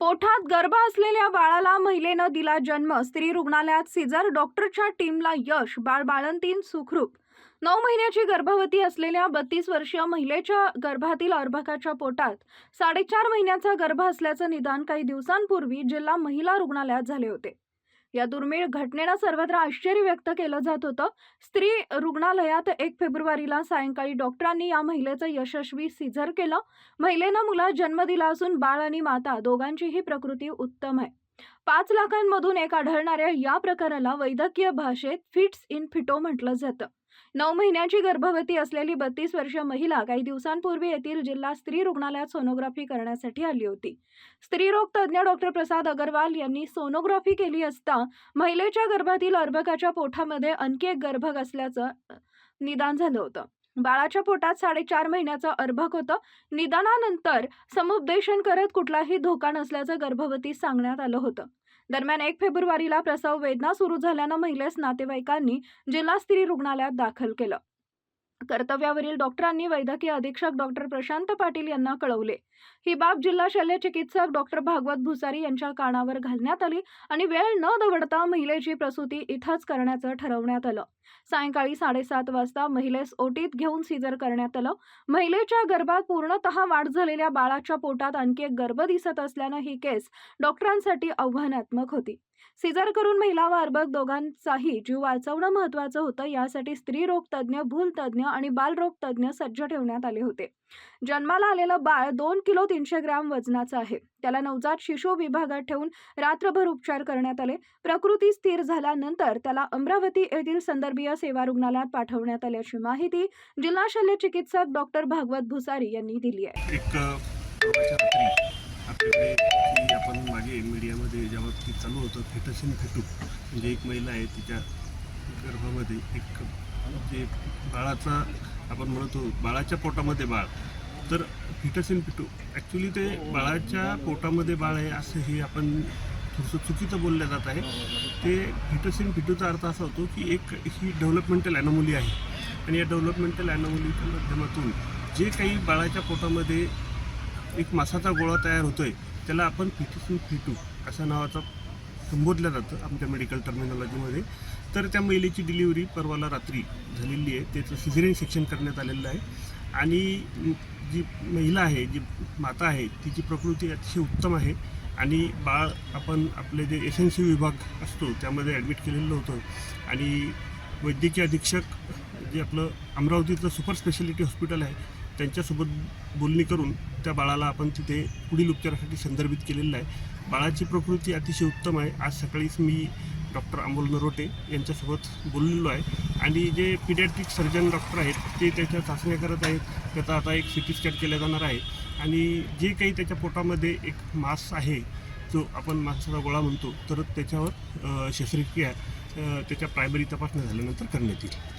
पोटात गर्भ असलेल्या बाळाला महिलेनं दिला जन्म. स्त्री रुग्णालयात सिझर डॉक्टरच्या टीमला यश बाळ बाळंतीन सुखरूप. नऊ महिन्याची गर्भवती असलेल्या बत्तीस वर्षीय महिलेच्या गर्भातील अर्भकाच्या पोटात साडेचार महिन्याचा गर्भ असल्याचं निदान काही दिवसांपूर्वी जिल्हा महिला रुग्णालयात झाले होते. या दुर्मिळ घटनेनं सर्वत्र आश्चर्य व्यक्त केलं जात होतं. स्त्री रुग्णालयात एक फेब्रुवारीला सायंकाळी डॉक्टरांनी या महिलेचं यशस्वी सिझर केलं. महिलेनं मुला जन्म दिला असून बाळ आणि माता दोघांचीही प्रकृती उत्तम आहे. पाच लाखांमधून एक आढळणाऱ्या या प्रकाराला वैद्यकीय भाषेत फिट्स इन फिटो म्हटलं जातं. नऊ महिन्याची गर्भवती असलेली बत्तीस वर्षीय महिला काही दिवसांपूर्वी येथील जिल्हा स्त्री रुग्णालयात सोनोग्राफी करण्यासाठी आली होती. स्त्रीरोग तज्ज्ञ डॉक्टर प्रसाद अगरवाल यांनी सोनोग्राफी केली असता महिलेच्या गर्भातील अर्भकाच्या पोठामध्ये आणखी एक गर्भक असल्याचं निदान झालं होतं. बाळाच्या पोटात साडेचार महिन्याचं अर्भक होतं. निदानानंतर समुपदेशन करत कुठलाही धोका नसल्याचं गर्भवती सांगण्यात आलं होतं. दरम्यान एक फेब्रुवारीला प्रसव वेदना सुरू झाल्यानं महिलेस नातेवाईकांनी जिल्हा स्त्री रुग्णालयात दाखल केलं. कर्तव्यावरील डॉक्टरांनी वैद्यकीय अधीक्षक डॉक्टर प्रशांत पाटील यांना कळवले. ही बाब जिल्हा शल्य चिकित्सक डॉक्टर भागवत भुसारी यांच्या कानावर घालण्यात आली आणि वेळ न दवडता महिलेची प्रसूती इथंच करण्याचं ठरवण्यात आलं. सायंकाळी साडेसात वाजता महिलेस ओटीत घेऊन सीजर करण्यात आलं. महिलेच्या गर्भात पूर्णतः वाढ झालेल्या बाळाच्या पोटात आणखी एक गर्भ दिसत असल्यानं ही केस डॉक्टरांसाठी आव्हानात्मक होती. सिजर करून महिला व अर्भक दोघांचाही जीव वाचवणं महत्त्वाचं होतं. यासाठी स्त्रीरोग तज्ज्ञ भूलतज्ञ तज्ज्ञ आणि बालरोग तज्ज्ञ सज्ज ठेवण्यात आले होते. जन्माला आलेलं बाळ दोन किलो तीनशे ग्रॅम वजनाचं आहे. त्याला नवजात शिशु विभागात ठेवून रात्रभर उपचार करण्यात आले. प्रकृती स्थिर झाल्यानंतर त्याला अमरावती येथील संदर्भीय सेवा रुग्णालयात पाठवण्यात आल्याची माहिती जिल्हा शल्य चिकित्सक डॉक्टर भागवत भुसारी यांनी दिली आहे. आपल्याकडे की आपण मागे मीडियामध्ये जेव्हा बाबतीत चालू होतं फेटसिन फेटू. म्हणजे एक महिला आहे तिच्या गर्भामध्ये एक जे बाळाचा आपण म्हणतो बाळाच्या पोटामध्ये बाळ. तर फिटसिन फिटू. ॲक्च्युली ते बाळाच्या पोटामध्ये बाळ आहे असं हे आपण थोडंसं चुकीचं बोललं जात आहे. ते फिटसिन फिटूचा अर्थ असा होतो की एक ही डेव्हलपमेंटल ॲनोमोली आहे. आणि या डेव्हलपमेंटल ॲनोमोलीच्या माध्यमातून जे काही बाळाच्या पोटामध्ये एक मासाचा गोळा तयार होतो आहे त्याला आपण फिटिसिन फिटू अशा नावाचा संबोधलं जातं आमच्या मेडिकल टर्मिनॉलॉजीमध्ये तर त्या महिलेची डिलिव्हरी परवाला रात्री झालेली आहे. त्याचं सिझेरियन सेक्शन करण्यात आलेलं आहे. आणि जी महिला आहे जी माता आहे तिची प्रकृती अतिशय उत्तम आहे. आणि बाळ आपण आपले जे एस एन सी विभाग असतो त्यामध्ये ॲडमिट केलेलं होतं. आणि वैद्यकीय अधीक्षक जे आपलं अमरावतीचं सुपर स्पेशालिटी हॉस्पिटल आहे त्यांच्यासोबत बोलणी करून त्या बाळाला आपण तिथे पुढील उपचारासाठी संदर्भित केलेलं आहे. बाळाची प्रकृती अतिशय उत्तम आहे. आज सकाळीच मी डॉक्टर अमोल नरोटे यांच्यासोबत बोललेलो आहे. आणि जे पिडॅट्रिक सर्जन डॉक्टर आहेत ते त्याच्या चाचण्या करत आहेत. त्याचा आता एक सी टी स्कॅन केला जाणार आहे. आणि जे काही त्याच्या पोटामध्ये एक मास आहे जो आपण मांसाचा गोळा म्हणतो तर त्याच्यावर शस्त्रक्रिया त्याच्या प्रायमरी तपासण्या झाल्यानंतर करण्यात येईल.